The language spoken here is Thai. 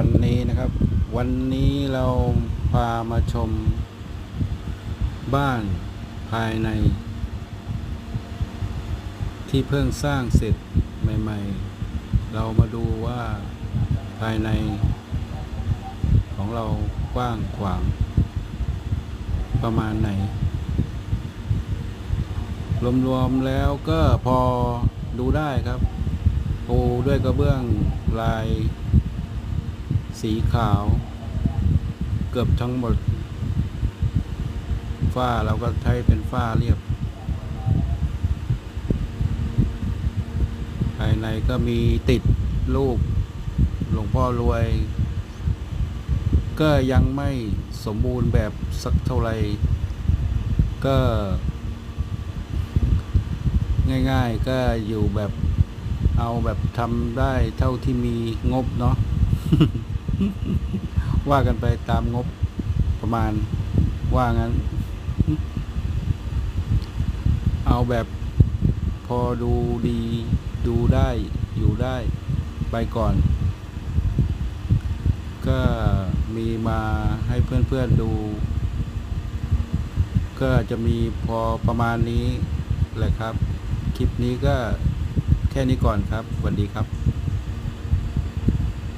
วันนี้นะครับ วันนี้เราพามาชม บ้านภายใน ที่เพิ่งสร้างเสร็จใหม่ ๆ เรามาดูว่าภายใน ของเรากว้างขวาง ประมาณไหน รวมๆแล้วก็พอดูได้ครับปูด้วยกระเบื้องลาย สีขาว เกือบทั้งหมด ฝ้าเราก็ใช้เป็นฝ้าเรียบ ภายในก็มีติดรูปหลวงพ่อรวย ก็ยังไม่สมบูรณ์แบบสักเท่าไหร่ก็ ง่ายๆก็อยู่แบบเอาแบบทำได้เท่าที่มีงบเนาะ ว่ากันไปตามงบประมาณว่างั้น เอาแบบพอดูดีดูได้อยู่ได้ไปก่อน ก็มีมาให้เพื่อนๆดู ก็จะมีพอประมาณนี้แหละครับ คลิปนี้ก็แค่นี้ก่อนครับสวัสดีครับ